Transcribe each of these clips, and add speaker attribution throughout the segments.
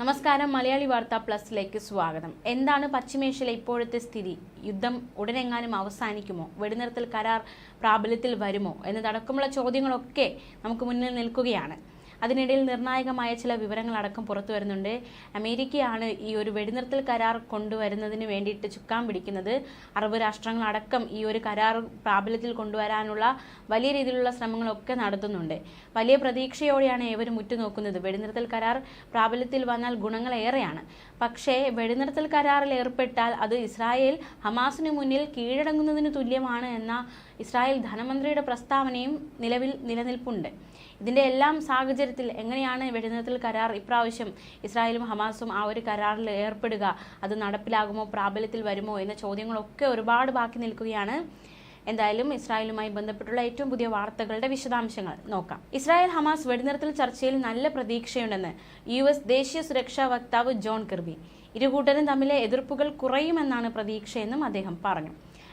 Speaker 1: നമസ്കാരം. മലയാളി വാർത്ത പ്ലസിലേക്ക് സ്വാഗതം. എന്താണ് പശ്ചിമേഷ്യയിലെ ഇപ്പോഴത്തെ സ്ഥിതി? യുദ്ധം ഉടനെങ്ങാനും അവസാനിക്കുമോ? വെടിനിർത്തൽ കരാർ പ്രാബല്യത്തിൽ വരുമോ? എന്നതടക്കമുള്ള ചോദ്യങ്ങളൊക്കെ നമുക്ക് മുന്നിൽ നിൽക്കുകയാണ്. അതിനിടയിൽ നിർണായകമായ ചില വിവരങ്ങളടക്കം പുറത്തു വരുന്നുണ്ട്. അമേരിക്കയാണ് ഈ ഒരു വെടിനിർത്തൽ കരാർ കൊണ്ടുവരുന്നതിന് വേണ്ടിയിട്ട് ചുക്കാൻ പിടിക്കുന്നത്. അറബ് രാഷ്ട്രങ്ങളടക്കം ഈ ഒരു കരാർ പ്രാബല്യത്തിൽ കൊണ്ടുവരാനുള്ള വലിയ രീതിയിലുള്ള ശ്രമങ്ങളൊക്കെ നടത്തുന്നുണ്ട്. വലിയ പ്രതീക്ഷയോടെയാണ് ഏവരും ഉറ്റുനോക്കുന്നത്. വെടിനിർത്തൽ കരാർ പ്രാബല്യത്തിൽ വന്നാൽ ഗുണങ്ങളേറെയാണ് പക്ഷേ വെടിനിർത്തൽ കരാറിൽ ഏർപ്പെട്ടാൽ അത് ഇസ്രായേൽ ഹമാസിന് മുന്നിൽ കീഴടങ്ങുന്നതിന് തുല്യമാണ് എന്ന ഇസ്രായേൽ ധനമന്ത്രിയുടെ പ്രസ്താവനയും നിലവിൽ നിലനിൽപ്പുണ്ട്. ഇതിന്റെ എല്ലാം സാഹചര്യത്തിൽ എങ്ങനെയാണ് വെടിനിർത്തൽ കരാർ ഇപ്രാവശ്യം ഇസ്രായേലും ഹമാസും ആ ഒരു കരാറിൽ ഏർപ്പെടുക? അത് നടപ്പിലാകുമോ? പ്രാബല്യത്തിൽ വരുമോ? എന്ന ചോദ്യങ്ങളൊക്കെ ഒരുപാട് ബാക്കി നിൽക്കുകയാണ്. എന്തായാലും ഇസ്രായേലുമായി ബന്ധപ്പെട്ടുള്ള ഏറ്റവും പുതിയ വാർത്തകളുടെ വിശദാംശങ്ങൾ നോക്കാം. ഇസ്രായേൽ ഹമാസ് വെടിനിർത്തൽ ചർച്ചയിൽ നല്ല പ്രതീക്ഷയുണ്ടെന്ന് യു എസ് ദേശീയ സുരക്ഷാ വക്താവ് ജോൺ കിർബി. ഇരുകൂട്ടരും തമ്മിലെ എതിർപ്പുകൾ കുറയുമെന്നാണ് പ്രതീക്ഷയെന്നും അദ്ദേഹം പറഞ്ഞു.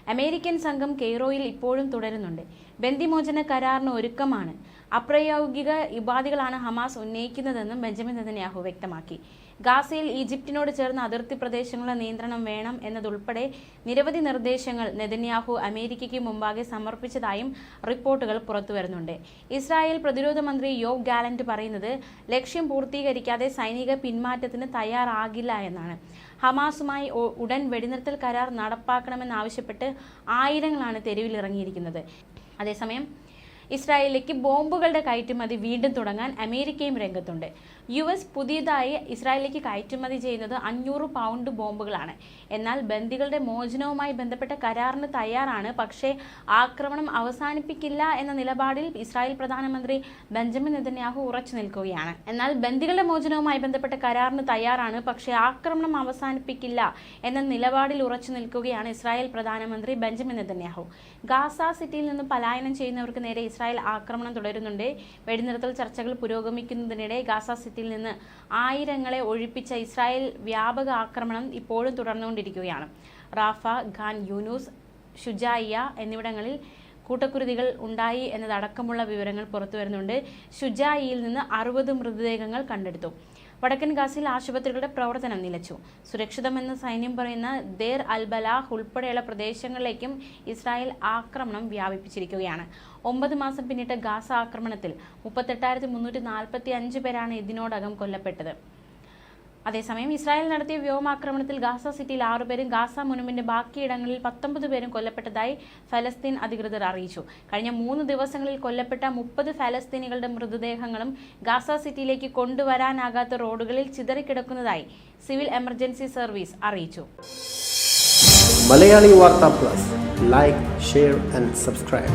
Speaker 1: അമേരിക്കൻ സംഘം കെയ്റോയിൽ ഇപ്പോഴും തുടരുന്നുണ്ട്. ബന്ദിമോചന കരാറിന് ഒരുക്കമാണ്. അപ്രായോഗിക ഉപാധികളാണ് ഹമാസ് ഉന്നയിക്കുന്നതെന്നും ബെഞ്ചമിൻ നെതന്യാഹു വ്യക്തമാക്കി. ഗാസയിൽ ഈജിപ്തിനോട് ചേർന്ന അതിർത്തി പ്രദേശങ്ങളുടെ നിയന്ത്രണം വേണം എന്നതുൾപ്പെടെ നിരവധി നിർദ്ദേശങ്ങൾ നെതന്യാഹു അമേരിക്കയ്ക്ക് മുമ്പാകെ സമർപ്പിച്ചതായും റിപ്പോർട്ടുകൾ പുറത്തുവരുന്നുണ്ട്. ഇസ്രായേൽ പ്രതിരോധ മന്ത്രി യോവ് ഗാലന്റ് പറയുന്നത് ലക്ഷ്യം പൂർത്തീകരിക്കാതെ സൈനിക പിന്മാറ്റത്തിന് തയ്യാറാകില്ല എന്നാണ്. ഹമാസുമായി ഉടൻ വെടിനിർത്തൽ കരാർ നടപ്പാക്കണമെന്നാവശ്യപ്പെട്ട് ആയിരങ്ങളാണ് തെരുവിലിറങ്ങിയിരിക്കുന്നത്. അതേസമയം ഇസ്രായേലിലേക്ക് ബോംബുകളുടെ കയറ്റുമതി വീണ്ടും തുടങ്ങാൻ അമേരിക്കയും രംഗത്തുണ്ട്. യു എസ് പുതിയതായി ഇസ്രായേലിലേക്ക് കയറ്റുമതി ചെയ്യുന്നത് അഞ്ഞൂറ് പൗണ്ട് ബോംബുകളാണ്. എന്നാൽ ബന്ദികളുടെ മോചനവുമായി ബന്ധപ്പെട്ട കരാറിന് തയ്യാറാണ്. പക്ഷേ ആക്രമണം അവസാനിപ്പിക്കില്ല എന്ന നിലപാടിൽ ഇസ്രായേൽ പ്രധാനമന്ത്രി ബെഞ്ചമിൻ നെതന്യാഹു ഉറച്ചു നിൽക്കുകയാണ്. എന്നാൽ ബന്ദികളുടെ മോചനവുമായി ബന്ധപ്പെട്ട കരാറിന് തയ്യാറാണ്. പക്ഷേ ആക്രമണം അവസാനിപ്പിക്കില്ല എന്ന നിലപാടിൽ ഉറച്ചു നിൽക്കുകയാണ് ഇസ്രായേൽ പ്രധാനമന്ത്രി ബെഞ്ചമിൻ നെതന്യാഹു. ഗാസ സിറ്റിയിൽ നിന്ന് പലായനം ചെയ്യുന്നവർക്ക് നേരെ ഇസ്രായേൽ ആക്രമണം തുടരുന്നുണ്ട്. വെടിനിർത്തൽ ചർച്ചകൾ പുരോഗമിക്കുന്നതിനിടെ ഗാസ സിറ്റിയിൽ നിന്ന് ആയിരങ്ങളെ ഒഴിപ്പിച്ച ഇസ്രായേൽ വ്യാപക ആക്രമണം ഇപ്പോഴും തുടർന്നുകൊണ്ടിരിക്കുകയാണ്. റാഫ ഖാൻ യൂനൂസ് ഷുജായിയ എന്നിവിടങ്ങളിൽ കൂട്ടക്കുരുതികൾ ഉണ്ടായി എന്നതടക്കമുള്ള വിവരങ്ങൾ പുറത്തു വരുന്നുണ്ട് ഷുജായിയിൽ നിന്ന് അറുപത് മൃതദേഹങ്ങൾ കണ്ടെടുത്തു. വടക്കൻ ഗാസയിൽ ആശുപത്രികളുടെ പ്രവർത്തനം നിലച്ചു. സുരക്ഷിതമെന്ന് സൈന്യം പറയുന്ന ദേർ അൽബലാഹ് ഉൾപ്പെടെയുള്ള പ്രദേശങ്ങളിലേക്കും ഇസ്രായേൽ ആക്രമണം വ്യാപിപ്പിച്ചിരിക്കുകയാണ്. ഒമ്പത് മാസം പിന്നിട്ട ഗാസ ആക്രമണത്തിൽ മുപ്പത്തെട്ടായിരത്തി മുന്നൂറ്റി നാൽപ്പത്തി അഞ്ച് പേരാണ് ഇതിനോടകം കൊല്ലപ്പെട്ടത്. അതേസമയം ഇസ്രായേൽ നടത്തിയ വ്യോമാക്രമണത്തിൽ ഗാസ സിറ്റിയിൽ ആറുപേരും ഗാസ മുനമ്പിന്റെ ബാക്കിയിടങ്ങളിൽ പത്തൊമ്പത് പേരും കൊല്ലപ്പെട്ടതായി ഫലസ്തീൻ അധികൃതർ അറിയിച്ചു. കഴിഞ്ഞ മൂന്ന് ദിവസങ്ങളിൽ കൊല്ലപ്പെട്ട മുപ്പത് ഫലസ്തീനികളുടെ മൃതദേഹങ്ങളും ഗാസ സിറ്റിയിലേക്ക് കൊണ്ടുവരാനാകാത്ത റോഡുകളിൽ ചിതറിക്കിടക്കുന്നതായി സിവിൽ എമർജൻസി സർവീസ് അറിയിച്ചു.
Speaker 2: Malayali Vartha plus. Like share and subscribe.